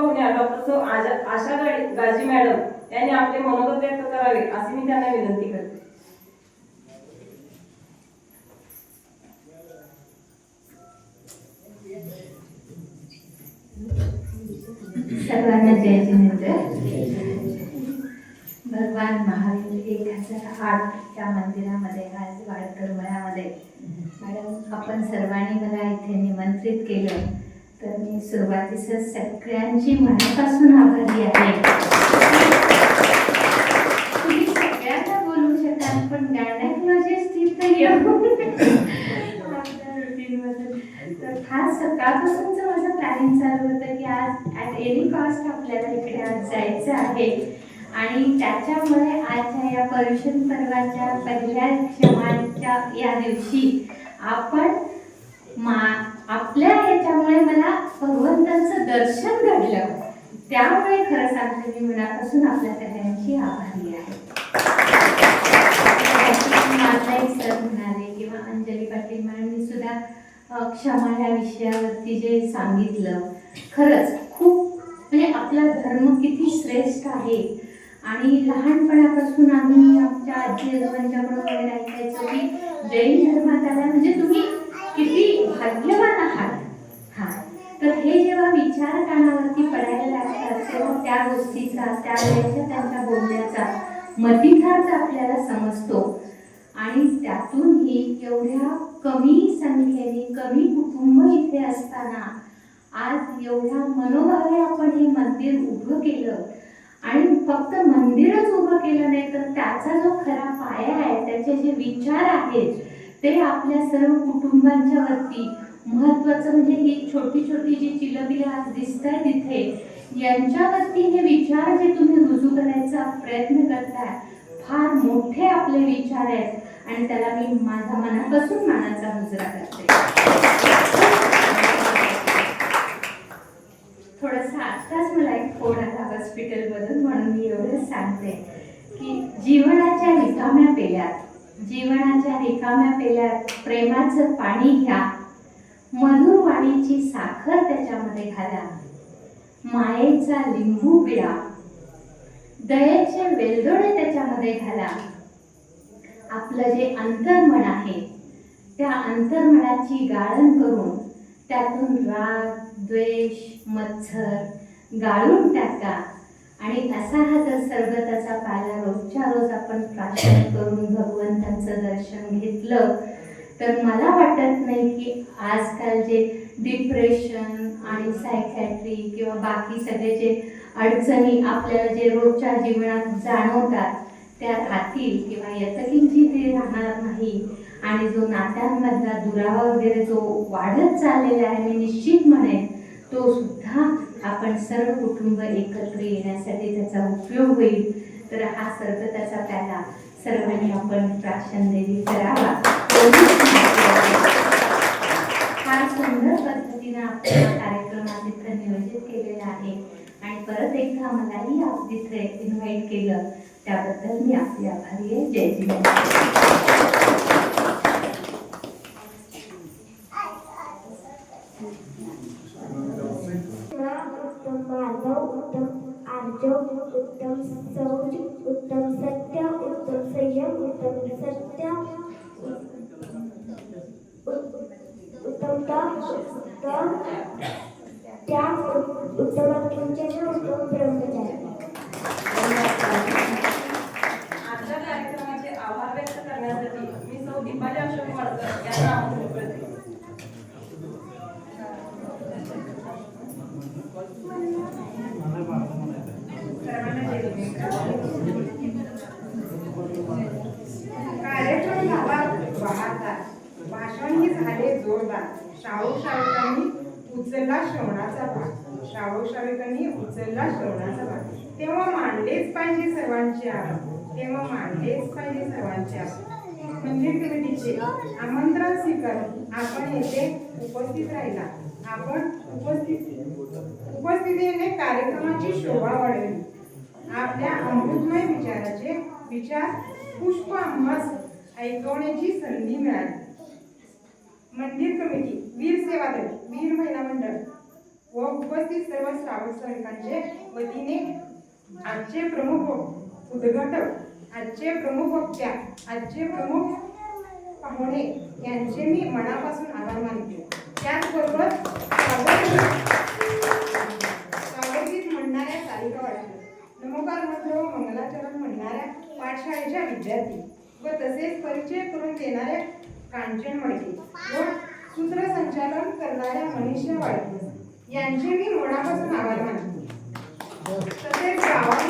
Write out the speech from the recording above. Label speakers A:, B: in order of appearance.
A: पाहुण्या डॉक्टर सौ आशा आशा गाडी- गाजी मॅडम यांनी आपले मनोगत व्यक्त करावे अशी मी त्यांना विनंती करते.
B: सर्वांना जय जिनेंद्र भगवान महावीर एक हजार आठ या मंदिरामध्ये आज वाडकर मळ्यामध्ये मॅडम आपण सर्वांनी मला इथे निमंत्रित केलं. तर मी सुरुवातीस सगळ्यांची मनापासून आभारी आहे. तुम्ही सगळ्यांना बोलू शकाल पण गायनेकोलॉजिस्ट तिथं येऊन आपल्या तर फार सकाळपासूनच माझं प्लॅनिंग चालू होतं की आज ॲट एनी कॉस्ट आपल्याला इकडे आज जायचं आहे. आणि त्याच्यामुळे आजच्या या पर्युषण पर्वाच्या पहिल्या क्षमाच्या या दिवशी आपण मा आपल्या याच्यामुळे मला भगवंतांचं दर्शन घडलं. त्यामुळे खरं सांगते मी मनापासून आपल्या सगळ्यांची आभारी आहे. माझाही सर म्हणाले किंवा अंजली पाटील मॅडमनी सुद्धा क्षमा या विषयावरती जे सांगितलं खरंच खूप म्हणजे आपला धर्म किती श्रेष्ठ आहे. आणि लहानपणापासून आम्ही आमच्या आजी आजोबांच्याकडून वगैरे ऐकायचो की जैन धर्मात आला म्हणजे तुम्ही किती भाग्य विचार कानावरती पडायला लागतात. तेव्हा त्या गोष्टीचा त्यावेळेच्या त्यांच्या बोलण्याचा मतितार्थ आपल्याला समजतो. आणि त्यातूनही एवढ्या कमी संख्येने कमी कुटुंब इथे असताना आज एवढ्या मनोभावे आपण हे मंदिर उभं केलं आणि फक्त मंदिरच उभं केलं नाही तर त्याचा जो खरा पाया आहे त्याचे जे विचार आहेत ते आपल्या सर्व कुटुंबांच्या वरती महत्वाचं म्हणजे ही छोटी छोटी जी तिथे. यांच्यावरती हे विचार जे तुम्ही रुजू करायचा प्रयत्न करताय फार मोठे आपले विचार आहेत. आणि त्याला मी माझा मनापासून मानाचा मुजरा करते. थोडंसं आत्ताच मला एक फोन आला हॉस्पिटलमधून म्हणून मी एवढंच सांगते की जीवनाच्या रिकाम्या पेल्यात जीवनाच्या रिकाम्या पेल्यात प्रेमाचं पाणी घ्या. मधुर वाणीची साखर त्याच्यामध्ये घाला. मायेचा लिंबू पिळा दयेचे वेलदोडे त्याच्यामध्ये घाला. आपलं जे अंतर्मन आहे त्या अंतर्मनाची गाळण करून त्यातून राग द्वेष मत्सर गाळून टाका आणि असा हा जर सरबताचा पाला रोजच्या रोज आपण प्राशन करून भगवंतांचं दर्शन घेतलं तर मला वाटत नाही की आजकाल जे डिप्रेशन आणि सायकॅट्री किंवा बाकी सगळे जे अडचणी आपल्याला जे रोजच्या जीवनात जाणवतात त्या राहतील किंवा याचं किंचित ते राहणार नाही. आणि जो नात्यांमधला दुरावा वगैरे जो वाढत चाललेला आहे मी निश्चित म्हणेन तो सुद्धा आपण सर्व कुटुंब एकत्र येण्यासाठी त्याचा उपयोग होईल. तर हा सर्ग त्याचा त्याला सर्वांनी आपण प्राशन देवी करावा फार सुंदर पद्धतीने आपण कार्यक्रम आज नियोजित केलेला आहे आणि परत एकदा मलाही आप तिथे इन्व्हाइट केलं त्याबद्दल मी आपली आभारी आहे जय जिनेंद्र
C: उत्तम मानव उत्तम आर्जव उत्तम सौज उत्तम सत्य उत्तम संयम उत्तम सत्य उत्तम उत्तम त्या उत्तम किंचन उत्तम ब्रह्मचारी
A: आजच्या कार्यक्रमाचे आभार व्यक्त करण्यासाठी मी सौ दीपाली अशोक वाडकर यांना आमंत्रित करते.
D: कार्यक्रम झाला बहारदार भाषणही झाले जोरदार. शाहू शाळकांनी उचलला श्रवणाचा भाग शाहू शाळकांनी उचलला श्रवणाचा भाग तेव्हा मांडलेच पाहिजे सर्वांचे आभार तेव्हा मांडलेच पाहिजे सर्वांचे म्हणजे कमिटीचे आमंत्रण स्वीकारून आपण येथे उपस्थित राहिला. आपण उपस्थित उपस्थितीने कार्यक्रमाची शोभा वाढवली. आपल्या अमृतमय विचाराचे विचार पुष्प आम्हास ऐकवण्याची संधी मिळाली. मंदिर कमिटी वीर सेवा दल वीर महिला मंडळ व उपस्थित सर्व श्रावक वतीने आजचे प्रमुख उद्घाटक आजचे प्रमुख वक्त्या आजचे प्रमुख पाहुणे यांचे मी मनापासून आभार मानते. त्याचबरोबर सावळगीत म्हणणाऱ्या सारिका नमोकार मंत्र व मंगलाचरण म्हणणाऱ्या पाठशाळेच्या विद्यार्थी व तसेच परिचय करून देणाऱ्या कांचन मडके व सूत्रसंचालन करणाऱ्या मनीषा वाडके यांचे मी मनापासून आभार मानते. तसेच गावातून